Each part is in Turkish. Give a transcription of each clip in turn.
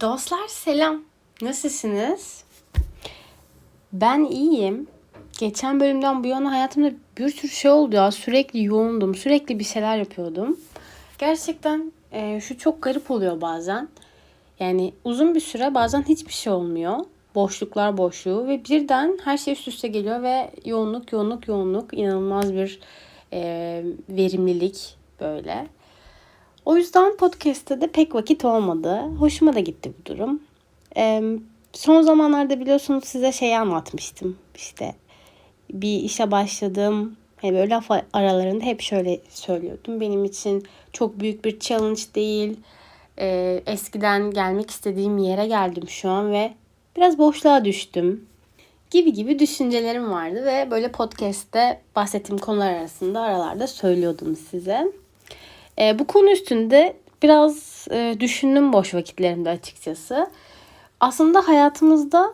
Dostlar selam. Nasılsınız? Ben iyiyim. Geçen bölümden bu yana hayatımda bir sürü şey oldu ya. Sürekli yoğundum. Sürekli bir şeyler yapıyordum. Gerçekten e, şu çok garip oluyor bazen. Yani uzun bir süre bazen hiçbir şey olmuyor. Boşluklar boşluğu ve birden her şey üst üste geliyor ve yoğunluk yoğunluk yoğunluk inanılmaz bir e, verimlilik böyle. O yüzden podcast'te de pek vakit olmadı. Hoşuma da gitti bu durum. Ee, son zamanlarda biliyorsunuz size şeyi anlatmıştım. İşte bir işe başladım. Hani böyle laf aralarında hep şöyle söylüyordum. Benim için çok büyük bir challenge değil. Ee, eskiden gelmek istediğim yere geldim şu an ve biraz boşluğa düştüm. Gibi gibi düşüncelerim vardı ve böyle podcast'te bahsettiğim konular arasında aralarda söylüyordum size. E, bu konu üstünde biraz e, düşündüm boş vakitlerimde açıkçası. Aslında hayatımızda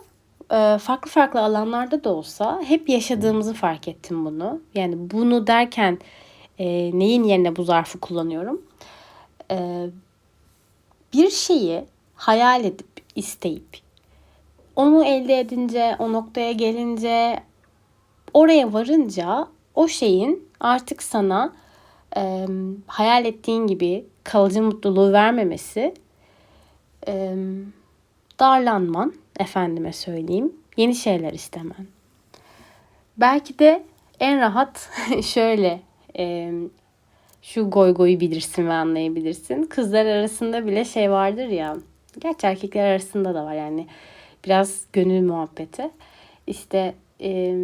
e, farklı farklı alanlarda da olsa hep yaşadığımızı fark ettim bunu. Yani bunu derken e, neyin yerine bu zarfı kullanıyorum? E, bir şeyi hayal edip, isteyip, onu elde edince, o noktaya gelince, oraya varınca o şeyin artık sana e, hayal ettiğin gibi kalıcı mutluluğu vermemesi e, darlanman efendime söyleyeyim yeni şeyler istemen. Belki de en rahat şöyle e, şu goy goyu bilirsin ve anlayabilirsin. Kızlar arasında bile şey vardır ya. Gerçi erkekler arasında da var yani. Biraz gönül muhabbeti. İşte e,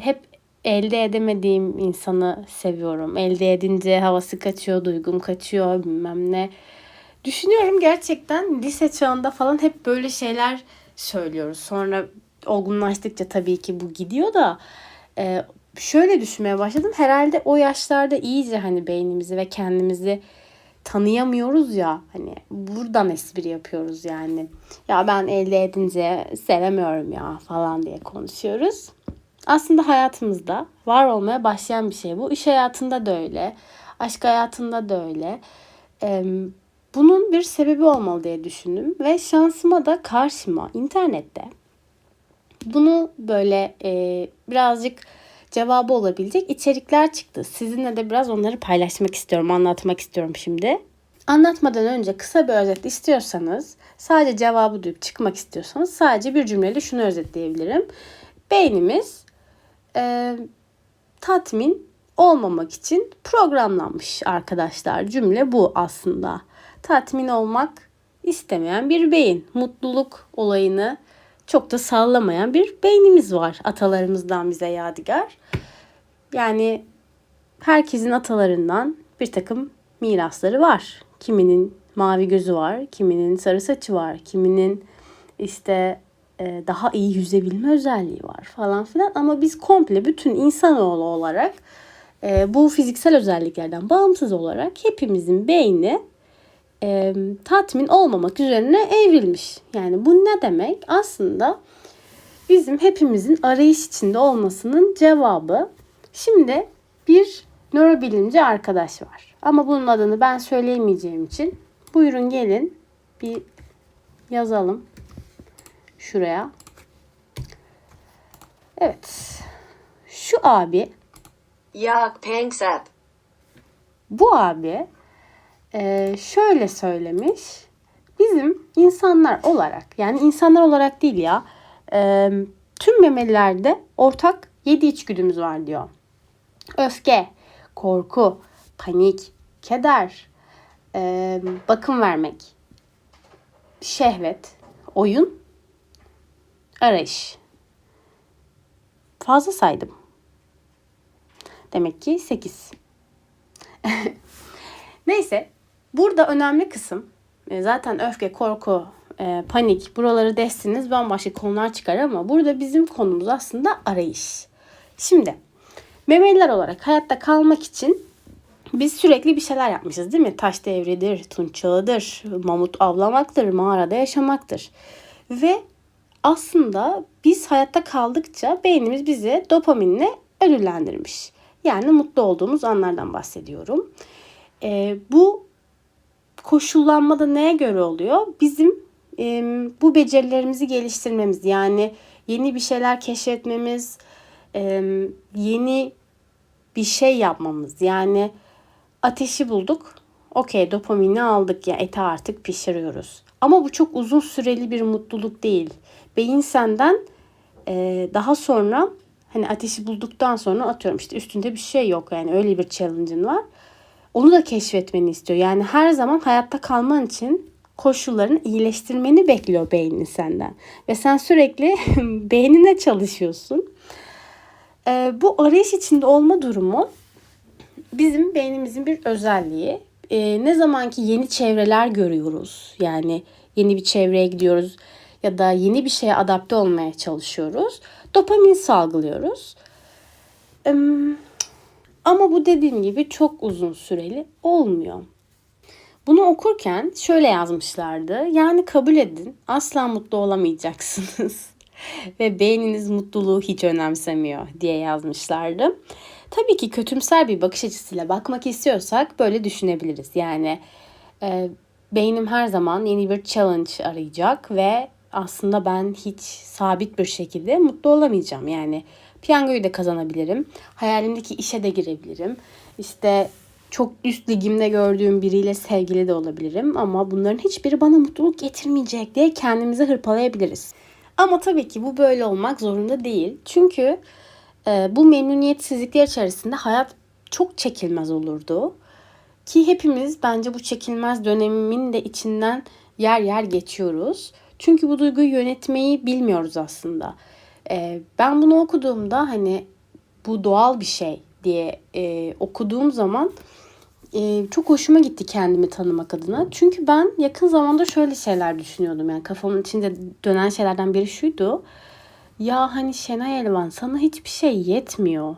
hep elde edemediğim insanı seviyorum. Elde edince havası kaçıyor, duygum kaçıyor bilmem ne. Düşünüyorum gerçekten lise çağında falan hep böyle şeyler söylüyoruz. Sonra olgunlaştıkça tabii ki bu gidiyor da e, şöyle düşünmeye başladım. Herhalde o yaşlarda iyice hani beynimizi ve kendimizi tanıyamıyoruz ya hani buradan espri yapıyoruz yani. Ya ben elde edince sevemiyorum ya falan diye konuşuyoruz aslında hayatımızda var olmaya başlayan bir şey bu. İş hayatında da öyle, aşk hayatında da öyle. Bunun bir sebebi olmalı diye düşündüm ve şansıma da karşıma internette bunu böyle e, birazcık cevabı olabilecek içerikler çıktı. Sizinle de biraz onları paylaşmak istiyorum, anlatmak istiyorum şimdi. Anlatmadan önce kısa bir özet istiyorsanız, sadece cevabı duyup çıkmak istiyorsanız sadece bir cümleyle şunu özetleyebilirim. Beynimiz e, tatmin olmamak için programlanmış arkadaşlar. Cümle bu aslında. Tatmin olmak istemeyen bir beyin. Mutluluk olayını çok da sallamayan bir beynimiz var. Atalarımızdan bize yadigar. Yani herkesin atalarından bir takım mirasları var. Kiminin mavi gözü var, kiminin sarı saçı var, kiminin işte daha iyi yüzebilme özelliği var falan filan. Ama biz komple bütün insanoğlu olarak e, bu fiziksel özelliklerden bağımsız olarak hepimizin beyni e, tatmin olmamak üzerine evrilmiş. Yani bu ne demek? Aslında bizim hepimizin arayış içinde olmasının cevabı. Şimdi bir nörobilimci arkadaş var. Ama bunun adını ben söyleyemeyeceğim için buyurun gelin bir yazalım şuraya. Evet. Şu abi Yak Pangsap. bu abi e, şöyle söylemiş. Bizim insanlar olarak yani insanlar olarak değil ya e, tüm memelilerde ortak yedi içgüdümüz var diyor. Öfke, korku, panik, keder, e, bakım vermek, şehvet, oyun arayış. Fazla saydım. Demek ki 8. Neyse burada önemli kısım e, zaten öfke, korku, e, panik buraları destiniz bambaşka konular çıkar ama burada bizim konumuz aslında arayış. Şimdi memeliler olarak hayatta kalmak için biz sürekli bir şeyler yapmışız değil mi? Taş devridir, tunç çağıdır, mamut avlamaktır, mağarada yaşamaktır. Ve aslında biz hayatta kaldıkça beynimiz bizi dopaminle ödüllendirmiş. Yani mutlu olduğumuz anlardan bahsediyorum. E, bu koşullanmada neye göre oluyor? Bizim e, bu becerilerimizi geliştirmemiz yani yeni bir şeyler keşfetmemiz, e, yeni bir şey yapmamız. Yani ateşi bulduk. Okey dopamini aldık ya eti artık pişiriyoruz. Ama bu çok uzun süreli bir mutluluk değil. Beyin senden e, daha sonra hani ateşi bulduktan sonra atıyorum işte üstünde bir şey yok yani öyle bir challenge'ın var. Onu da keşfetmeni istiyor. Yani her zaman hayatta kalman için koşullarını iyileştirmeni bekliyor beynin senden. Ve sen sürekli beynine çalışıyorsun. Ee, bu arayış içinde olma durumu bizim beynimizin bir özelliği. Ee, ne zaman ki yeni çevreler görüyoruz, yani yeni bir çevreye gidiyoruz ya da yeni bir şeye adapte olmaya çalışıyoruz, dopamin salgılıyoruz. Ama bu dediğim gibi çok uzun süreli olmuyor. Bunu okurken şöyle yazmışlardı. Yani kabul edin asla mutlu olamayacaksınız. Ve beyniniz mutluluğu hiç önemsemiyor diye yazmışlardı. Tabii ki kötümser bir bakış açısıyla bakmak istiyorsak böyle düşünebiliriz. Yani e, beynim her zaman yeni bir challenge arayacak ve aslında ben hiç sabit bir şekilde mutlu olamayacağım. Yani piyangoyu da kazanabilirim. Hayalimdeki işe de girebilirim. İşte çok üst ligimde gördüğüm biriyle sevgili de olabilirim ama bunların hiçbiri bana mutluluk getirmeyecek diye kendimizi hırpalayabiliriz. Ama tabii ki bu böyle olmak zorunda değil. Çünkü bu memnuniyetsizlikler içerisinde hayat çok çekilmez olurdu. Ki hepimiz bence bu çekilmez dönemin de içinden yer yer geçiyoruz. Çünkü bu duyguyu yönetmeyi bilmiyoruz aslında. E, ben bunu okuduğumda hani bu doğal bir şey diye e, okuduğum zaman e, çok hoşuma gitti kendimi tanımak adına. Çünkü ben yakın zamanda şöyle şeyler düşünüyordum. Yani kafamın içinde dönen şeylerden biri şuydu. Ya hani Şenay Elvan sana hiçbir şey yetmiyor.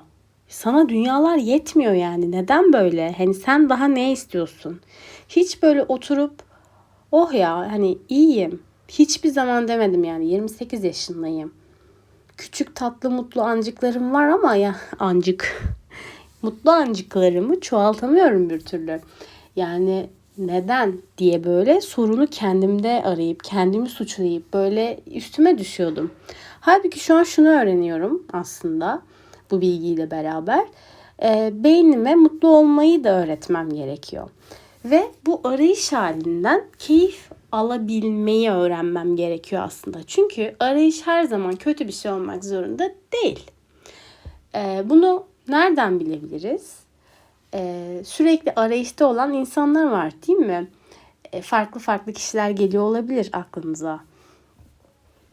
Sana dünyalar yetmiyor yani. Neden böyle? Hani sen daha ne istiyorsun? Hiç böyle oturup oh ya hani iyiyim. Hiçbir zaman demedim yani 28 yaşındayım. Küçük tatlı mutlu ancıklarım var ama ya ancık mutlu ancıklarımı çoğaltamıyorum bir türlü. Yani neden diye böyle sorunu kendimde arayıp kendimi suçlayıp böyle üstüme düşüyordum. Halbuki şu an şunu öğreniyorum aslında bu bilgiyle beraber. E, beynime mutlu olmayı da öğretmem gerekiyor. Ve bu arayış halinden keyif alabilmeyi öğrenmem gerekiyor aslında. Çünkü arayış her zaman kötü bir şey olmak zorunda değil. E, bunu nereden bilebiliriz? Ee, sürekli arayışta olan insanlar var değil mi? Ee, farklı farklı kişiler geliyor olabilir aklınıza.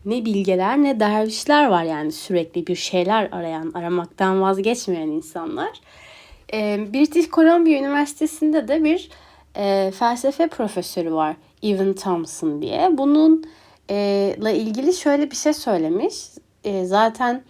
Ne bilgeler ne dervişler var yani sürekli bir şeyler arayan, aramaktan vazgeçmeyen insanlar. Ee, British Columbia Üniversitesi'nde de bir e, felsefe profesörü var. Evan Thompson diye. Bununla e, ilgili şöyle bir şey söylemiş. E, zaten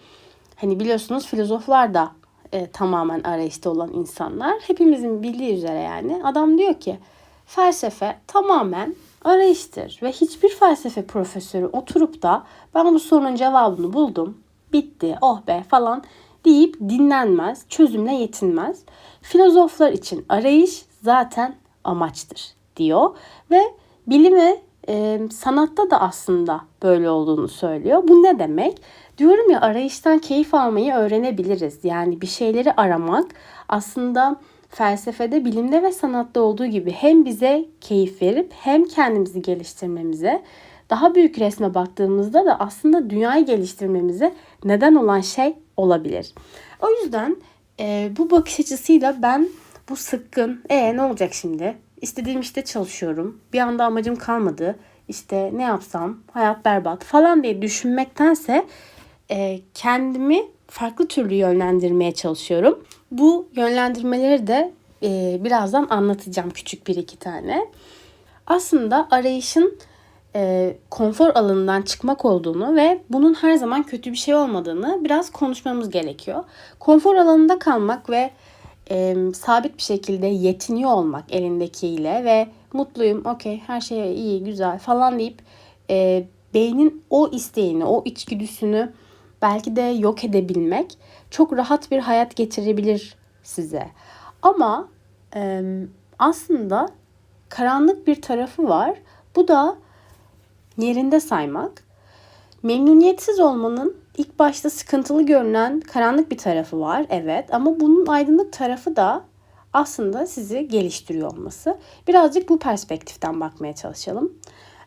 hani biliyorsunuz filozoflar da e, tamamen arayışta olan insanlar. Hepimizin bildiği üzere yani. Adam diyor ki felsefe tamamen arayıştır. Ve hiçbir felsefe profesörü oturup da ben bu sorunun cevabını buldum. Bitti oh be falan deyip dinlenmez, çözümle yetinmez. Filozoflar için arayış zaten amaçtır diyor ve bilime e, sanatta da aslında böyle olduğunu söylüyor. Bu ne demek? Diyorum ya arayıştan keyif almayı öğrenebiliriz. Yani bir şeyleri aramak aslında felsefede, bilimde ve sanatta olduğu gibi hem bize keyif verip hem kendimizi geliştirmemize, daha büyük resme baktığımızda da aslında dünyayı geliştirmemize neden olan şey olabilir. O yüzden e, bu bakış açısıyla ben bu sıkkın, e ne olacak şimdi? İstediğim işte çalışıyorum. Bir anda amacım kalmadı. İşte ne yapsam, hayat berbat falan diye düşünmektense e, kendimi farklı türlü yönlendirmeye çalışıyorum. Bu yönlendirmeleri de e, birazdan anlatacağım küçük bir iki tane. Aslında arayışın e, konfor alanından çıkmak olduğunu ve bunun her zaman kötü bir şey olmadığını biraz konuşmamız gerekiyor. Konfor alanında kalmak ve e, sabit bir şekilde yetiniyor olmak elindekiyle ve mutluyum, okey, her şey iyi, güzel falan deyip e, beynin o isteğini, o içgüdüsünü belki de yok edebilmek çok rahat bir hayat getirebilir size. Ama e, aslında karanlık bir tarafı var. Bu da yerinde saymak. Memnuniyetsiz olmanın ilk başta sıkıntılı görünen karanlık bir tarafı var evet ama bunun aydınlık tarafı da aslında sizi geliştiriyor olması. Birazcık bu perspektiften bakmaya çalışalım.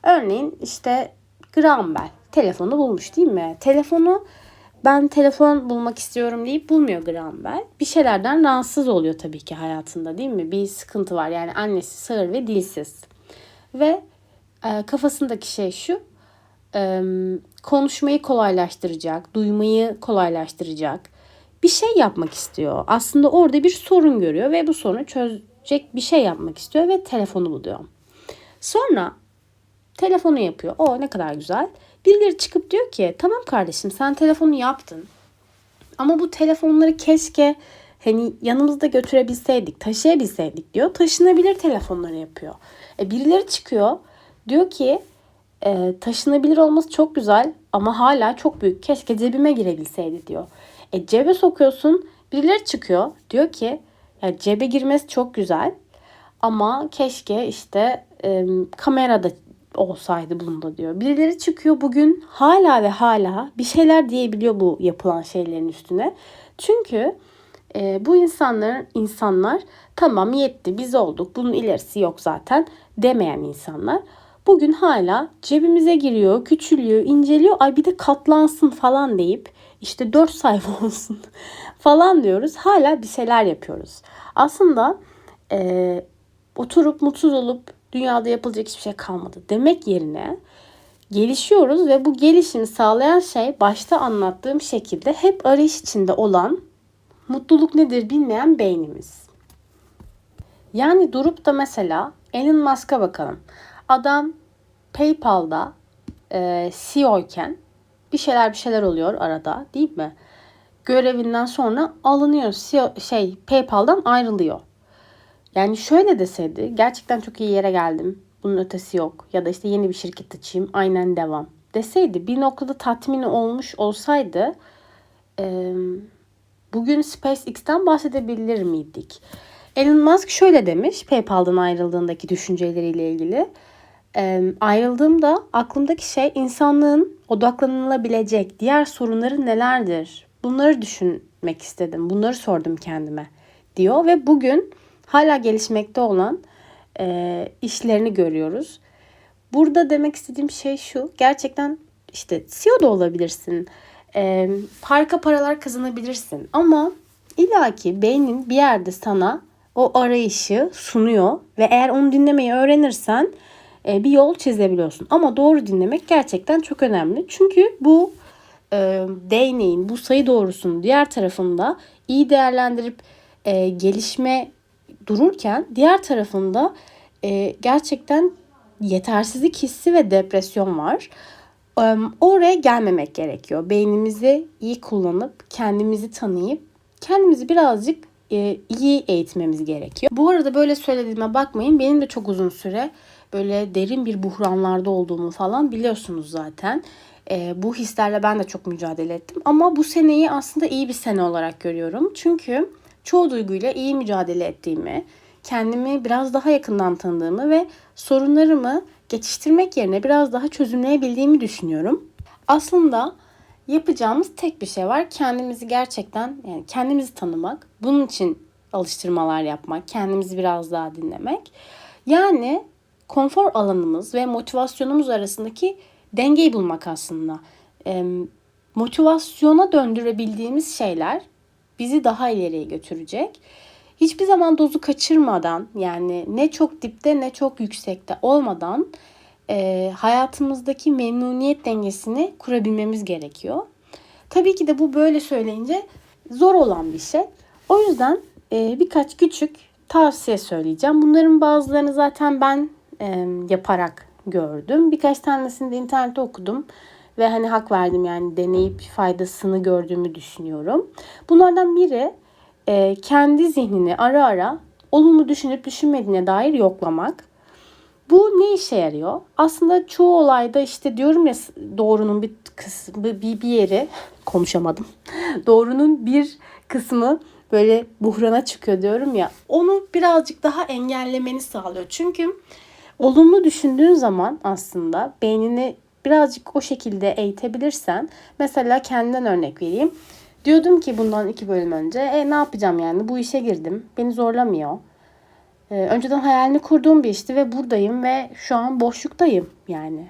Örneğin işte Graham telefonu bulmuş değil mi? Telefonu ben telefon bulmak istiyorum deyip bulmuyor Graham. Bir şeylerden rahatsız oluyor tabii ki hayatında değil mi? Bir sıkıntı var yani annesi sağır ve dilsiz. Ve e, kafasındaki şey şu e, konuşmayı kolaylaştıracak, duymayı kolaylaştıracak bir şey yapmak istiyor. Aslında orada bir sorun görüyor ve bu sorunu çözecek bir şey yapmak istiyor ve telefonu buluyor. Sonra telefonu yapıyor. O ne kadar güzel. Birileri çıkıp diyor ki tamam kardeşim sen telefonu yaptın. Ama bu telefonları keşke hani yanımızda götürebilseydik, taşıyabilseydik diyor. Taşınabilir telefonları yapıyor. E, birileri çıkıyor diyor ki e, taşınabilir olması çok güzel ama hala çok büyük. Keşke cebime girebilseydi diyor. E, cebe sokuyorsun birileri çıkıyor diyor ki ya cebe girmesi çok güzel ama keşke işte e, kamerada olsaydı bunda diyor. Birileri çıkıyor bugün hala ve hala bir şeyler diyebiliyor bu yapılan şeylerin üstüne. Çünkü e, bu insanların insanlar tamam yetti biz olduk bunun ilerisi yok zaten demeyen insanlar. Bugün hala cebimize giriyor, küçülüyor, inceliyor. Ay bir de katlansın falan deyip işte 4 sayfa olsun falan diyoruz. Hala bir şeyler yapıyoruz. Aslında e, oturup mutsuz olup dünyada yapılacak hiçbir şey kalmadı demek yerine gelişiyoruz ve bu gelişimi sağlayan şey başta anlattığım şekilde hep arayış içinde olan mutluluk nedir bilmeyen beynimiz. Yani durup da mesela Elon Musk'a bakalım. Adam PayPal'da e, CEO iken bir şeyler bir şeyler oluyor arada değil mi? Görevinden sonra alınıyor. CEO, şey PayPal'dan ayrılıyor. Yani şöyle deseydi gerçekten çok iyi yere geldim. Bunun ötesi yok. Ya da işte yeni bir şirket açayım aynen devam deseydi bir noktada tatmin olmuş olsaydı e, bugün SpaceX'ten bahsedebilir miydik? Elon Musk şöyle demiş PayPal'dan ayrıldığındaki düşünceleriyle ilgili. E, ayrıldığımda aklımdaki şey insanlığın odaklanılabilecek diğer sorunları nelerdir? Bunları düşünmek istedim. Bunları sordum kendime diyor ve bugün hala gelişmekte olan e, işlerini görüyoruz. Burada demek istediğim şey şu. Gerçekten işte CEO da olabilirsin. E, parka paralar kazanabilirsin. Ama illaki beynin bir yerde sana o arayışı sunuyor. Ve eğer onu dinlemeyi öğrenirsen e, bir yol çizebiliyorsun. Ama doğru dinlemek gerçekten çok önemli. Çünkü bu e, değneğin, bu sayı doğrusunun diğer tarafında iyi değerlendirip e, gelişme dururken diğer tarafında e, gerçekten yetersizlik hissi ve depresyon var. E, oraya gelmemek gerekiyor. Beynimizi iyi kullanıp kendimizi tanıyıp kendimizi birazcık e, iyi eğitmemiz gerekiyor. Bu arada böyle söylediğime bakmayın. Benim de çok uzun süre böyle derin bir buhranlarda olduğumu falan biliyorsunuz zaten. E, bu hislerle ben de çok mücadele ettim. Ama bu seneyi aslında iyi bir sene olarak görüyorum. Çünkü çoğu duyguyla iyi mücadele ettiğimi, kendimi biraz daha yakından tanıdığımı ve sorunlarımı geçiştirmek yerine biraz daha çözümleyebildiğimi düşünüyorum. Aslında yapacağımız tek bir şey var. Kendimizi gerçekten yani kendimizi tanımak. Bunun için alıştırmalar yapmak, kendimizi biraz daha dinlemek. Yani konfor alanımız ve motivasyonumuz arasındaki dengeyi bulmak aslında. E, motivasyona döndürebildiğimiz şeyler bizi daha ileriye götürecek. Hiçbir zaman dozu kaçırmadan yani ne çok dipte ne çok yüksekte olmadan e, hayatımızdaki memnuniyet dengesini kurabilmemiz gerekiyor. Tabii ki de bu böyle söyleyince zor olan bir şey. O yüzden e, birkaç küçük tavsiye söyleyeceğim. Bunların bazılarını zaten ben e, yaparak gördüm. Birkaç tanesini de internette okudum ve hani hak verdim yani deneyip faydasını gördüğümü düşünüyorum. Bunlardan biri e, kendi zihnini ara ara olumlu düşünüp düşünmediğine dair yoklamak. Bu ne işe yarıyor? Aslında çoğu olayda işte diyorum ya doğrunun bir kısmı bir, bir yeri konuşamadım. doğrunun bir kısmı böyle buhrana çıkıyor diyorum ya. Onu birazcık daha engellemeni sağlıyor. Çünkü Olumlu düşündüğün zaman aslında beynini birazcık o şekilde eğitebilirsen mesela kendimden örnek vereyim. Diyordum ki bundan iki bölüm önce e, ne yapacağım yani bu işe girdim beni zorlamıyor. E, önceden hayalini kurduğum bir işti ve buradayım ve şu an boşluktayım yani.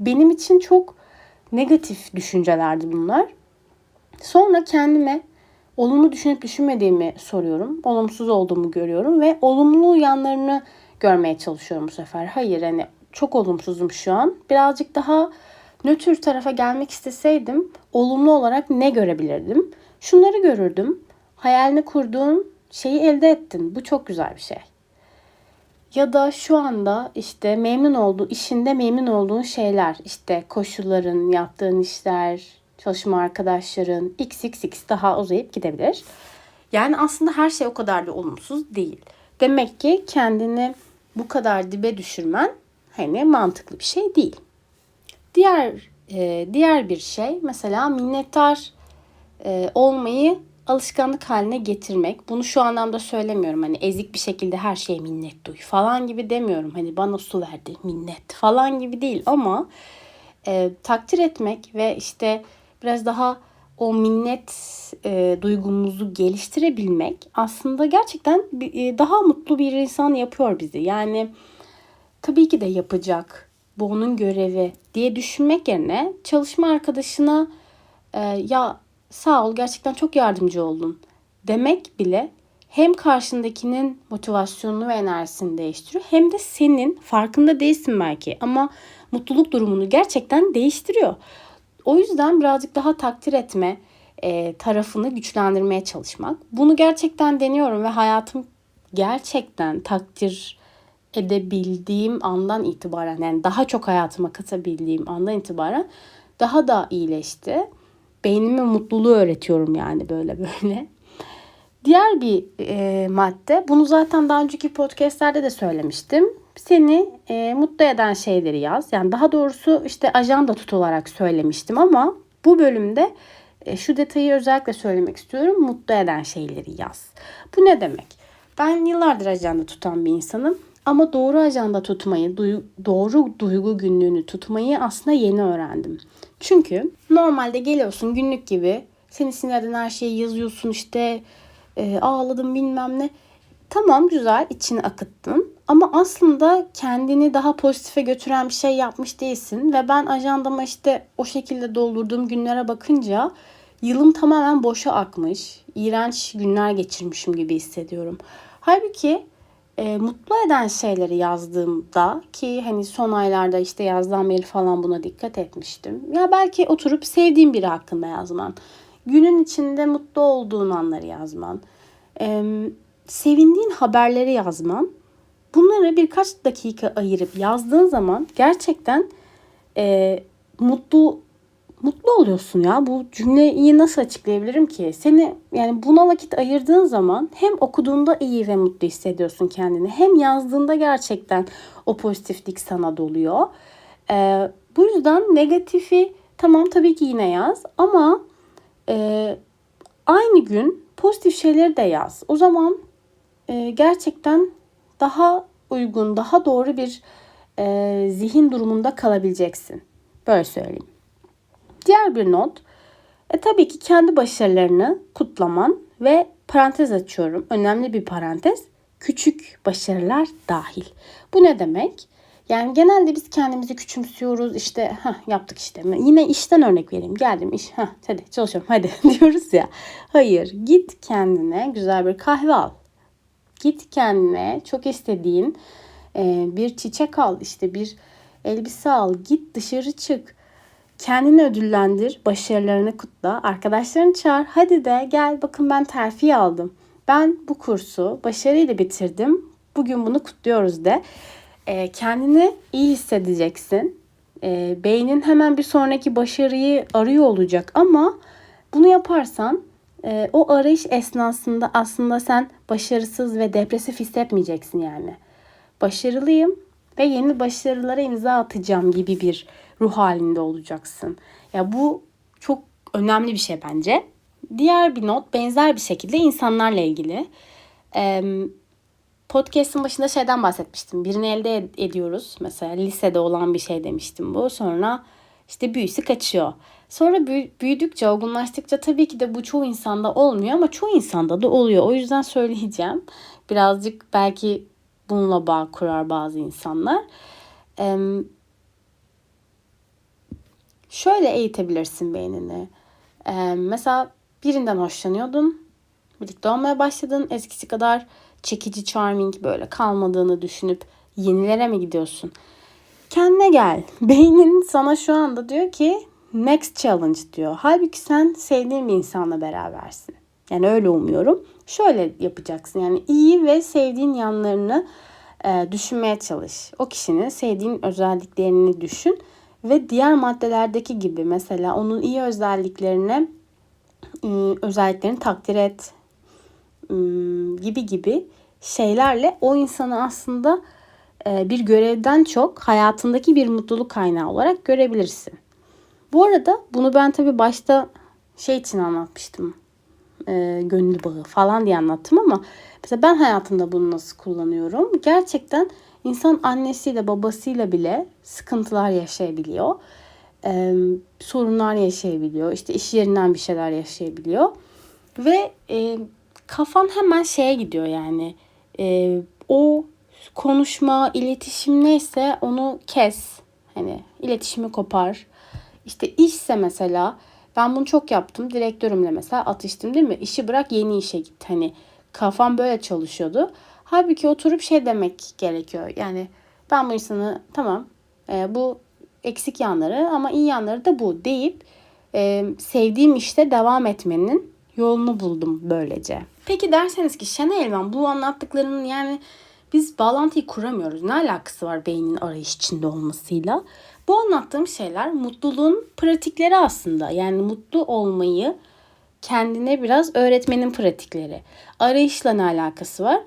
Benim için çok negatif düşüncelerdi bunlar. Sonra kendime olumlu düşünüp düşünmediğimi soruyorum. Olumsuz olduğumu görüyorum ve olumlu yanlarını görmeye çalışıyorum bu sefer. Hayır hani çok olumsuzum şu an. Birazcık daha nötr tarafa gelmek isteseydim olumlu olarak ne görebilirdim? Şunları görürdüm. Hayalini kurduğun şeyi elde ettin. Bu çok güzel bir şey. Ya da şu anda işte memnun olduğu işinde memnun olduğun şeyler, işte koşulların, yaptığın işler, çalışma arkadaşların xxx daha uzayıp gidebilir. Yani aslında her şey o kadar da olumsuz değil. Demek ki kendini bu kadar dibe düşürmen hani mantıklı bir şey değil. Diğer e, diğer bir şey mesela minnettar e, olmayı alışkanlık haline getirmek. Bunu şu anlamda söylemiyorum. Hani ezik bir şekilde her şeye minnet duy falan gibi demiyorum. Hani bana su verdi minnet falan gibi değil ama e, takdir etmek ve işte biraz daha o minnet e, duygumuzu geliştirebilmek aslında gerçekten e, daha mutlu bir insan yapıyor bizi. Yani tabii ki de yapacak. Bu onun görevi diye düşünmek yerine çalışma arkadaşına e, ya sağ ol gerçekten çok yardımcı oldun demek bile hem karşındakinin motivasyonunu ve enerjisini değiştiriyor hem de senin farkında değilsin belki ama mutluluk durumunu gerçekten değiştiriyor. O yüzden birazcık daha takdir etme e, tarafını güçlendirmeye çalışmak. Bunu gerçekten deniyorum ve hayatım gerçekten takdir edebildiğim andan itibaren yani daha çok hayatıma katabildiğim andan itibaren daha da iyileşti. Beynime mutluluğu öğretiyorum yani böyle böyle. Diğer bir e, madde, bunu zaten daha önceki podcastlerde de söylemiştim. Seni e, mutlu eden şeyleri yaz. Yani daha doğrusu işte ajanda tut olarak söylemiştim ama bu bölümde e, şu detayı özellikle söylemek istiyorum. Mutlu eden şeyleri yaz. Bu ne demek? Ben yıllardır ajanda tutan bir insanım. Ama doğru ajanda tutmayı, duy- doğru duygu günlüğünü tutmayı aslında yeni öğrendim. Çünkü normalde geliyorsun günlük gibi seni sinir eden her şeyi yazıyorsun işte e, ağladım bilmem ne. Tamam güzel içini akıttın ama aslında kendini daha pozitife götüren bir şey yapmış değilsin. Ve ben ajandama işte o şekilde doldurduğum günlere bakınca yılım tamamen boşa akmış. iğrenç günler geçirmişim gibi hissediyorum. Halbuki e, mutlu eden şeyleri yazdığımda ki hani son aylarda işte yazdığım beri falan buna dikkat etmiştim. Ya belki oturup sevdiğim biri hakkında yazman. Günün içinde mutlu olduğun anları yazman. E, sevindiğin haberleri yazman. Bunları birkaç dakika ayırıp yazdığın zaman gerçekten e, mutlu mutlu oluyorsun ya. Bu cümleyi nasıl açıklayabilirim ki? Seni yani buna vakit ayırdığın zaman hem okuduğunda iyi ve mutlu hissediyorsun kendini. Hem yazdığında gerçekten o pozitiflik sana doluyor. Ee, bu yüzden negatifi tamam tabii ki yine yaz ama e, aynı gün pozitif şeyleri de yaz. O zaman e, gerçekten daha uygun, daha doğru bir e, zihin durumunda kalabileceksin. Böyle söyleyeyim. Diğer bir not, e, tabii ki kendi başarılarını kutlaman ve parantez açıyorum. Önemli bir parantez. Küçük başarılar dahil. Bu ne demek? Yani genelde biz kendimizi küçümsüyoruz. İşte heh, yaptık işte. Yine işten örnek vereyim. Geldim iş. Heh, hadi çalışıyorum hadi diyoruz ya. Hayır git kendine güzel bir kahve al. Git kendine çok istediğin e, bir çiçek al. işte bir elbise al. Git dışarı çık. Kendini ödüllendir, başarılarını kutla, arkadaşlarını çağır. Hadi de gel bakın ben terfi aldım. Ben bu kursu başarıyla bitirdim. Bugün bunu kutluyoruz de. E, kendini iyi hissedeceksin. E, beynin hemen bir sonraki başarıyı arıyor olacak ama bunu yaparsan e, o arayış esnasında aslında sen başarısız ve depresif hissetmeyeceksin yani. Başarılıyım ve yeni başarılara imza atacağım gibi bir ruh halinde olacaksın. Ya bu çok önemli bir şey bence. Diğer bir not benzer bir şekilde insanlarla ilgili. Ee, podcast'ın başında şeyden bahsetmiştim. Birini elde ed- ediyoruz. Mesela lisede olan bir şey demiştim bu. Sonra işte büyüsü kaçıyor. Sonra büyü- büyüdükçe, olgunlaştıkça tabii ki de bu çoğu insanda olmuyor ama çoğu insanda da oluyor. O yüzden söyleyeceğim. Birazcık belki bununla bağ kurar bazı insanlar. Eee, şöyle eğitebilirsin beynini. Eee, mesela birinden hoşlanıyordun. Birlikte olmaya başladın. Eskisi kadar çekici, charming böyle kalmadığını düşünüp yenilere mi gidiyorsun? Kendine gel. Beynin sana şu anda diyor ki next challenge diyor. Halbuki sen sevdiğin bir insanla berabersin. Yani öyle umuyorum. Şöyle yapacaksın. Yani iyi ve sevdiğin yanlarını e, düşünmeye çalış. O kişinin sevdiğin özelliklerini düşün ve diğer maddelerdeki gibi mesela onun iyi özelliklerini e, özelliklerini takdir et ım, gibi gibi şeylerle o insanı aslında e, bir görevden çok hayatındaki bir mutluluk kaynağı olarak görebilirsin. Bu arada bunu ben tabii başta şey için anlatmıştım. E, gönül bağı falan diye anlattım ama mesela ben hayatımda bunu nasıl kullanıyorum? Gerçekten insan annesiyle babasıyla bile sıkıntılar yaşayabiliyor. E, sorunlar yaşayabiliyor. İşte iş yerinden bir şeyler yaşayabiliyor. Ve e, kafan hemen şeye gidiyor yani. E, o konuşma, iletişim neyse onu kes. Hani iletişimi kopar. İşte işse mesela ben bunu çok yaptım. Direktörümle mesela atıştım değil mi? İşi bırak yeni işe git. Hani kafam böyle çalışıyordu. Halbuki oturup şey demek gerekiyor. Yani ben bu insanı tamam e, bu eksik yanları ama iyi yanları da bu deyip e, sevdiğim işte devam etmenin yolunu buldum böylece. Peki derseniz ki Şenay Elvan bu anlattıklarının yani biz bağlantıyı kuramıyoruz. Ne alakası var beynin arayış içinde olmasıyla? Bu anlattığım şeyler mutluluğun pratikleri aslında. Yani mutlu olmayı kendine biraz öğretmenin pratikleri. Arayışla ne alakası var?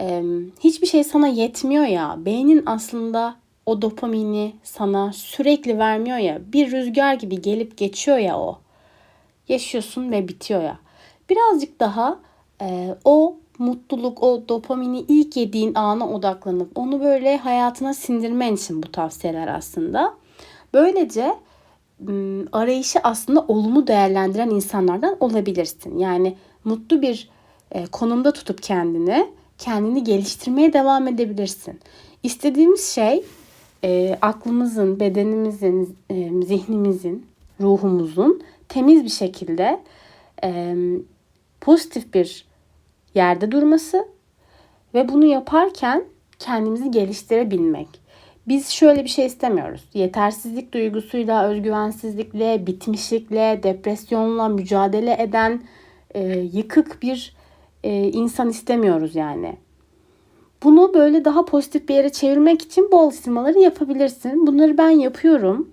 Ee, hiçbir şey sana yetmiyor ya. Beynin aslında o dopamini sana sürekli vermiyor ya. Bir rüzgar gibi gelip geçiyor ya o. Yaşıyorsun ve bitiyor ya. Birazcık daha e, o mutluluk, o dopamini ilk yediğin ana odaklanıp onu böyle hayatına sindirmen için bu tavsiyeler aslında. Böylece arayışı aslında olumlu değerlendiren insanlardan olabilirsin. Yani mutlu bir e, konumda tutup kendini, kendini geliştirmeye devam edebilirsin. İstediğimiz şey e, aklımızın, bedenimizin, e, zihnimizin, ruhumuzun temiz bir şekilde e, pozitif bir yerde durması ve bunu yaparken kendimizi geliştirebilmek. Biz şöyle bir şey istemiyoruz. Yetersizlik duygusuyla, özgüvensizlikle, bitmişlikle, depresyonla mücadele eden e, yıkık bir e, insan istemiyoruz yani. Bunu böyle daha pozitif bir yere çevirmek için bu alıştırmaları yapabilirsin. Bunları ben yapıyorum.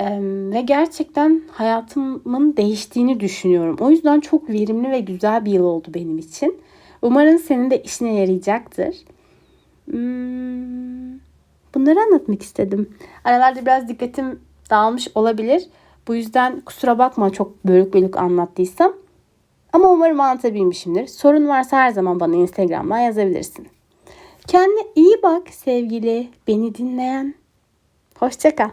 Ee, ve gerçekten hayatımın değiştiğini düşünüyorum. O yüzden çok verimli ve güzel bir yıl oldu benim için. Umarım senin de işine yarayacaktır. Hmm, bunları anlatmak istedim. Aralarda biraz dikkatim dağılmış olabilir. Bu yüzden kusura bakma çok bölük bölük anlattıysam. Ama umarım anlatabilmişimdir. Sorun varsa her zaman bana Instagram'dan yazabilirsin. Kendine iyi bak sevgili beni dinleyen. Hoşçakal.